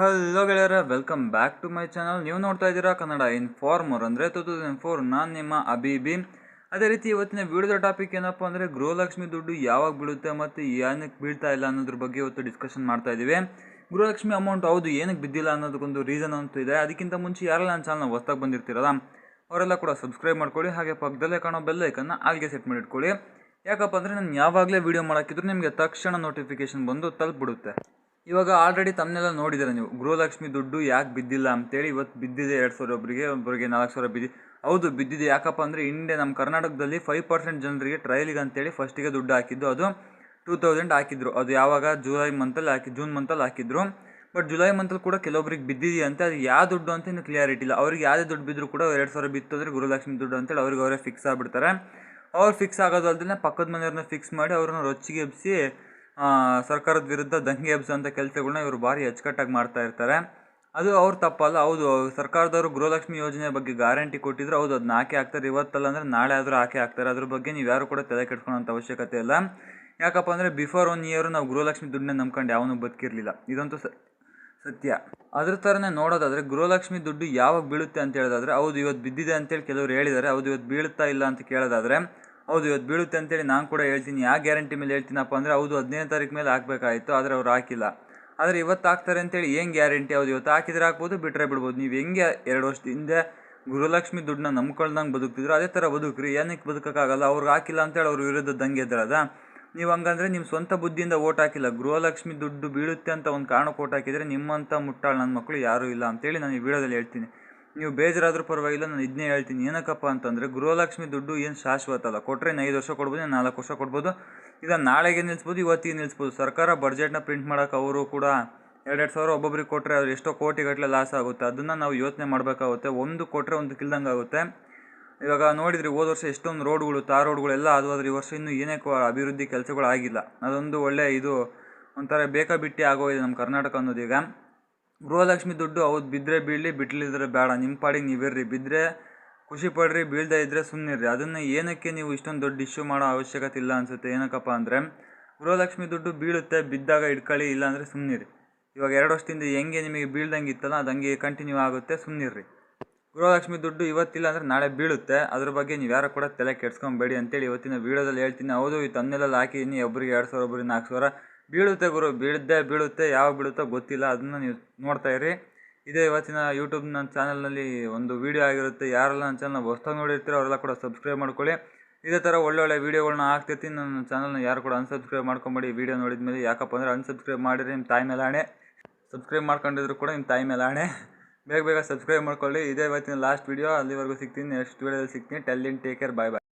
Hello ಗೆಳೆಯರ welcome back to my channel ನೀವು ನೋಡ್ತಾ ಇದ್ದೀರಾ ಕನ್ನಡ ಇನ್ಫಾರ್ಮರ್ ಅಂದರೆ ಟೂ ತೌಸಂಡ್ ಫೋರ್ ನಾನು ನಿಮ್ಮ ಅಬಿಬಿ. ಅದೇ ರೀತಿ ಇವತ್ತಿನ ವಿಡಿಯೋದ ಟಾಪಿಕ್ ಏನಪ್ಪ ಅಂದರೆ ಗೃಹಲಕ್ಷ್ಮಿ ದುಡ್ಡು ಯಾವಾಗ ಬೀಳುತ್ತೆ ಮತ್ತು ಏನಕ್ಕೆ ಬೀಳ್ತಾ ಇಲ್ಲ ಅನ್ನೋದ್ರ ಬಗ್ಗೆ ಇವತ್ತು ಡಿಸ್ಕಷನ್ ಮಾಡ್ತಾ ಇದ್ದೀವಿ. ಗೃಹಲಕ್ಷ್ಮಿ ಅಮೌಂಟ್ ಹೌದು, ಏನಕ್ಕೆ ಬಿದ್ದಿಲ್ಲ ಅನ್ನೋದಕ್ಕೊಂದು ರೀಸನ್ ಅಂತೂ ಇದೆ. ಅದಕ್ಕಿಂತ ಮುಂಚೆ ಯಾರೆಲ್ಲ ನನ್ನ ಚಾನಲ್ ಹೊಸ್ದಾಗಿ ಬಂದಿರ್ತೀರಲ್ಲ, ಅವರೆಲ್ಲ ಕೂಡ ಸಬ್ಸ್ಕ್ರೈಬ್ ಮಾಡ್ಕೊಳ್ಳಿ. ಹಾಗೆ ಪಕ್ಕದಲ್ಲೇ ಕಾಣೋ ಬೆಲ್ ಐಕನ್ನ ಆಲ್ಗೆ ಸೆಟ್ ಮಾಡಿಟ್ಕೊಳ್ಳಿ. ಯಾಕಪ್ಪ ಅಂದರೆ ನಾನು ಯಾವಾಗಲೇ ವೀಡಿಯೋ ಮಾಡೋಕ್ಕಿದ್ರು ನಿಮಗೆ ತಕ್ಷಣ ನೋಟಿಫಿಕೇಶನ್ ಬಂದು ತಲುಪಿಬಿಡುತ್ತೆ. ಇವಾಗ ಆಲ್ರೆಡಿ ತಮ್ಮನ್ನೆಲ್ಲ ನೋಡಿದ್ದೀರ ನೀವು? ಗೃಹಲಕ್ಷ್ಮಿ ದುಡ್ಡು ಯಾಕೆ ಬಿದ್ದಿಲ್ಲ ಅಂತೇಳಿ ಇವತ್ತು ಬಿದ್ದಿದೆ ಎರಡು ಸಾವಿರ ಒಬ್ಬರಿಗೆ ಒಬ್ಬರಿಗೆ ನಾಲ್ಕು ಸಾವಿರ ಬಿದ್ದಿ, ಹೌದು ಬಿದ್ದಿದೆ. ಯಾಕಪ್ಪ ಅಂದರೆ ಇಂಡಿಯಾ ನಮ್ಮ ಕರ್ನಾಟಕದಲ್ಲಿ ಫೈವ್ ಪರ್ಸೆಂಟ್ ಜನರಿಗೆ ಟ್ರಯಲಿಗೆ ಅಂತೇಳಿ ಫಸ್ಟಿಗೆ ದುಡ್ಡು ಹಾಕಿದ್ದು. ಅದು ಟೂ ತೌಸಂಡ್ ಹಾಕಿದ್ರು. ಅದು ಯಾವಾಗ? ಜುಲೈ ಮಂತಲ್ಲಿ ಹಾಕಿ ಜೂನ್ ಮಂತಲ್ಲಿ ಹಾಕಿದ್ರು. ಬಟ್ ಜುಲೈ ಮಂತಲ್ಲಿ ಕೂಡ ಕೆಲವೊಬ್ರಿಗೆ ಬಿದ್ದಿದೆಯಂತೆ ಅದು ಯಾವ ದುಡ್ಡು ಅಂತ ಇನ್ನು ಕ್ಲಿಯಾರಿಟಿ ಇಲ್ಲ. ಅವ್ರಿಗೆ ಯಾವುದೇ ದುಡ್ಡು ಬಿದ್ದರೂ ಕೂಡ ಎರಡು ಸಾವಿರ ಬಿತ್ತು ಅಂದರೆ ಗುರುಲಕ್ಷ್ಮಿ ದುಡ್ಡು ಅಂತೇಳಿ ಅವ್ರಿಗೆ ಅವರೇ ಫಿಕ್ಸ್ ಆಗಿಬಿಡ್ತಾರೆ. ಅವ್ರು ಫಿಕ್ಸ್ ಆಗೋದು ಅಲ್ಲದೆ ಪಕ್ಕದ ಮನೆಯವ್ರನ್ನ ಫಿಕ್ಸ್ ಮಾಡಿ ಅವ್ರನ್ನ ರೊಚ್ಚಿಗೆ ಎಬ್ಬಿಸಿ ಸರ್ಕಾರದ ವಿರುದ್ಧ ದಂಗೆ ಎಬ್ಸುವಂಥ ಅಂತ ಕೆಲಸಗಳನ್ನ ಇವರು ಭಾರಿ ಅಚ್ಚುಕಟ್ಟಾಗಿ ಮಾಡ್ತಾ ಇರ್ತಾರೆ. ಅದು ಅವ್ರ ತಪ್ಪಲ್ಲ, ಹೌದು, ಸರ್ಕಾರದವರು ಗೃಹಲಕ್ಷ್ಮಿ ಯೋಜನೆ ಬಗ್ಗೆ ಗ್ಯಾರಂಟಿ ಕೊಟ್ಟಿದ್ರು, ಹೌದು ಅದನ್ನ ಹಾಕಿ ಹಾಕ್ತಾರೆ. ಇವತ್ತಲ್ಲ ಅಂದರೆ ನಾಳೆ ಆದರೂ ಹಾಕಿ ಹಾಕ್ತಾರೆ. ಅದ್ರ ಬಗ್ಗೆ ನೀವು ಯಾರು ಕೂಡ ತಲೆ ಕೆಡ್ಕೊಳ್ಳೋಂಥ ಅವಶ್ಯಕತೆ ಇಲ್ಲ. ಯಾಕಪ್ಪ ಅಂದರೆ ಬಿಫೋರ್ ಒನ್ ಇಯರು ನಾವು ಗೃಹಲಕ್ಷ್ಮಿ ದುಡ್ಡನ್ನ ನಂಬ್ಕೊಂಡು ಯಾವನೂ ಬದುಕಿರಲಿಲ್ಲ. ಇದಂತೂ ಸತ್ಯ. ಅದ್ರ ಥರನೇ ನೋಡೋದಾದರೆ ಗೃಹಲಕ್ಷ್ಮಿ ದುಡ್ಡು ಯಾವಾಗ ಬೀಳುತ್ತೆ ಅಂತ ಹೇಳೋದಾದರೆ, ಹೌದು, ಇವತ್ತು ಬಿದ್ದಿದೆ ಅಂತೇಳಿ ಕೆಲವರು ಹೇಳಿದ್ದಾರೆ, ಹೌದು, ಇವತ್ತು ಬೀಳುತ್ತಾ ಇಲ್ಲ ಅಂತ ಕೇಳೋದಾದ್ರೆ ಹೌದು, ಇವತ್ತು ಬೀಳುತ್ತೆ ಅಂತೇಳಿ ನಾನು ಕೂಡ ಹೇಳ್ತೀನಿ. ಯಾವ ಗ್ಯಾರಂಟಿ ಮೇಲೆ ಹೇಳ್ತೀನಪ್ಪ ಅಂದರೆ ಹೌದು ಹದಿನೈದು ತಾರೀಕು ಮೇಲೆ ಹಾಕಬೇಕಾಯಿತು, ಆದರೆ ಅವ್ರು ಹಾಕಿಲ್ಲ. ಆದರೆ ಇವತ್ತು ಹಾಕ್ತಾರೆ ಅಂತೇಳಿ ಏನು ಗ್ಯಾರಂಟಿ? ಹೌದು, ಇವತ್ತು ಹಾಕಿದ್ರೆ ಹಾಕ್ಬೋದು ಬಿಟ್ಟರೆ ಬಿಡ್ಬೋದು. ನೀವು ಹೆಂಗೆ ಎರಡು ವರ್ಷದ ಹಿಂದೆ ಗೃಹಲಕ್ಷ್ಮಿ ದುಡ್ಡನ್ನ ನಂಬ್ಕೊಳ್ದಂಗೆ ಬದುಕ್ತಿದ್ರು ಅದೇ ಥರ ಬದುಕ್ರಿ. ಏನಕ್ಕೆ ಬದುಕೋಕ್ಕಾಗಲ್ಲ? ಅವ್ರಿಗೆ ಹಾಕಿಲ್ಲ ಅಂತೇಳಿ ಅವ್ರ ವಿರುದ್ಧ ದಂಗೆ ಎದ್ದರದ ನೀವು ಹಂಗಂದ್ರೆ ನಿಮ್ಮ ಸ್ವಂತ ಬುದ್ಧಿಯಿಂದ ಓಟ್ ಹಾಕಿಲ್ಲ. ಗೃಹಲಕ್ಷ್ಮಿ ದುಡ್ಡು ಬೀಳುತ್ತೆ ಅಂತ ಒಂದು ಕಾರಣಕ್ಕೆ ಓಟ್ ಹಾಕಿದರೆ ನಿಮ್ಮಂಥ ಮುಟ್ಟಾಳು ನನ್ನ ಮಕ್ಕಳು ಯಾರೂ ಇಲ್ಲ ಅಂತೇಳಿ ನಾನು ಈ ವಿಡಿಯೋದಲ್ಲಿ ಹೇಳ್ತೀನಿ. ನೀವು ಬೇಜಾರಾದರೂ ಪರವಾಗಿಲ್ಲ, ನಾನು ಇದನ್ನೇ ಹೇಳ್ತೀನಿ. ಏನಕ್ಕಪ್ಪ ಅಂತಂದರೆ, ಗೃಹಲಕ್ಷ್ಮಿ ದುಡ್ಡು ಏನು ಶಾಶ್ವತ ಅಲ್ಲ. ಕೊಟ್ಟರೆ ಐದು ವರ್ಷ ಕೊಡ್ಬೋದು ನಾಲ್ಕು ವರ್ಷ ಕೊಡ್ಬೋದು. ಇದನ್ನು ನಾಳೆಗೆ ನಿಲ್ಲಿಸ್ಬೋದು ಇವತ್ತಿಗೆ ನಿಲ್ಲಿಸ್ಬೋದು ಸರ್ಕಾರ ಬಡ್ಜೆಟ್ನ ಪ್ರಿಂಟ್ ಮಾಡೋಕೆ ಅವರು ಕೂಡ ಎರಡೆರಡು ಸಾವಿರ ಒಬ್ಬೊಬ್ರಿಗೆ ಕೊಟ್ಟರೆ ಅವ್ರು ಎಷ್ಟೋ ಕೋಟಿಗಟ್ಟಲೆ ಲಾಸ್ ಆಗುತ್ತೆ. ಅದನ್ನು ನಾವು ಯೋಚನೆ ಮಾಡಬೇಕಾಗುತ್ತೆ. ಒಂದು ಕೊಟ್ಟರೆ ಒಂದು ಕಿಲ್ದಂಗೆ ಆಗುತ್ತೆ. ಇವಾಗ ನೋಡಿದ್ರಿ, ಹೋದ ವರ್ಷ ಎಷ್ಟೊಂದು ರೋಡ್ಗಳು ತಾರ್ ರೋಡ್ಗಳೆಲ್ಲ ಅದು ಆದರೆ ಈ ವರ್ಷ ಇನ್ನೂ ಏನೇ ಅಭಿವೃದ್ಧಿ ಕೆಲಸಗಳು ಆಗಿಲ್ಲ. ಅದೊಂದು ಒಳ್ಳೆ ಇದು, ಒಂಥರ ಬೇಕಾಬಿಟ್ಟಿ ಆಗೋಗಿದೆ ನಮ್ಮ ಕರ್ನಾಟಕ ಅನ್ನೋದೀಗ ಗೃಹಲಕ್ಷ್ಮಿ ದುಡ್ಡು ಹೌದು. ಬಿದ್ದರೆ ಬೀಳಲಿ, ಬಿಟ್ಲಿದ್ರೆ ಬೇಡ ನಿಮ್ಮ ಪಾಡಿಗೆ ನೀವಿರ್ರಿ. ಬಿದ್ದರೆ ಖುಷಿ ಪಡ್ರಿ, ಬೀಳ್ದೇ ಇದ್ದರೆ ಸುಮ್ಮನಿರ್ರಿ ಅದನ್ನು ಏನಕ್ಕೆ ನೀವು ಇಷ್ಟೊಂದು ದೊಡ್ಡ ಇಶ್ಯೂ ಮಾಡೋ ಅವಶ್ಯಕತೆ ಇಲ್ಲ ಅನಿಸುತ್ತೆ. ಏನಕ್ಕಪ್ಪ ಅಂದರೆ, ಗೃಹಲಕ್ಷ್ಮಿ ದುಡ್ಡು ಬೀಳುತ್ತೆ, ಬಿದ್ದಾಗ ಇಟ್ಕೊಳ್ಳಿ ಇಲ್ಲಾಂದರೆ ಸುಮ್ಮನಿರಿ ಇವಾಗ ಎರಡು ವರ್ಷದಿಂದ ಹೆಂಗೆ ನಿಮಗೆ ಬೀಳ್ದಂಗೆ ಇತ್ತಲ್ಲ, ಅದು ಹಂಗೆ ಕಂಟಿನ್ಯೂ ಆಗುತ್ತೆ ಸುಮ್ಮನಿರ್ರಿ ಗೃಹಲಕ್ಷ್ಮಿ ದುಡ್ಡು ಇವತ್ತಿಲ್ಲ ಅಂದರೆ ನಾಳೆ ಬೀಳುತ್ತೆ. ಅದ್ರ ಬಗ್ಗೆ ನೀವು ಯಾರು ಕೂಡ ತಲೆ ಕೆಡ್ಸ್ಕೊಬೇಡಿ ಅಂತೇಳಿ ಇವತ್ತಿನ ವೀಡಿಯೋದಲ್ಲಿ ಹೇಳ್ತೀನಿ. ಹೌದು, ಈ ತನ್ನೆಲ್ಲ ಹಾಕಿದ್ದೀನಿ ಒಬ್ಬರಿಗೆ ಎರಡು ಸಾವಿರ, ಒಬ್ರಿಗೆ ನಾಲ್ಕು ಸಾವಿರ ಬೀಳುತ್ತೆ ಗುರು ಬೀಳದ್ದೇ ಬೀಳುತ್ತೆ ಯಾವ ಬೀಳುತ್ತೋ ಗೊತ್ತಿಲ್ಲ, ಅದನ್ನ ನೀವು ನೋಡ್ತಾ ಇರಿ. ಇದೇ ಇವತ್ತಿನ ಯೂಟ್ಯೂಬ್ ನನ್ನ ಚಾನಲ್ನಲ್ಲಿ ಒಂದು ವೀಡಿಯೋ ಆಗಿರುತ್ತೆ. ಯಾರೆಲ್ಲ ನನ್ನ ಚಾನಲ್ನ ಹೊಸ್ದಾಗಿ ನೋಡಿರ್ತೀರೋ ಅವರೆಲ್ಲ ಕೂಡ ಸಬ್ಸ್ಕ್ರೈಬ್ ಮಾಡ್ಕೊಳ್ಳಿ. ಇದೇ ಥರ ಒಳ್ಳೊಳ್ಳೆ ವೀಡಿಯೋಗಳನ್ನ ಹಾಕ್ತಿರ್ತೀನಿ ನನ್ನ ಚಾನಲ್ನ ಯಾರು ಕೂಡ ಅನ್ಸಬ್ಸ್ಕ್ರೈಬ್ ಮಾಡ್ಕೊಂಬೇಡಿ. ವೀಡಿಯೋ ನೋಡಿದ ಮೇಲೆ ಯಾಕಪ್ಪ ಅಂದರೆ ಅನ್ಸಬ್ಸ್ಕ್ರೈಬ್ ಮಾಡಿದ್ರೆ ನಿಮ್ಮ ತಾಯಿ ಮೇಲೆ ಆಣೆ ಸಬ್ಸ್ಕ್ರೈಬ್ ಮಾಡ್ಕೊಂಡಿದ್ರು ಕೂಡ ನಿಮ್ಮ ತಾಯಿ ಮೇಲೆ ಆಣೆ ಬೇಗ ಬೇಗ ಸಬ್ಸ್ಕ್ರೈಬ್ ಮಾಡ್ಕೊಳ್ಳಿ. ಇದೇ ಇವತ್ತಿನ ಲಾಸ್ಟ್ ವೀಡಿಯೋ ಅಲ್ಲಿವರೆಗೂ ಸಿಗ್ತೀನಿ. ನೆಕ್ಸ್ಟ್ ವೀಡಿಯೋದಲ್ಲಿ ಸಿಗ್ತೀನಿ. Till then take care bye bye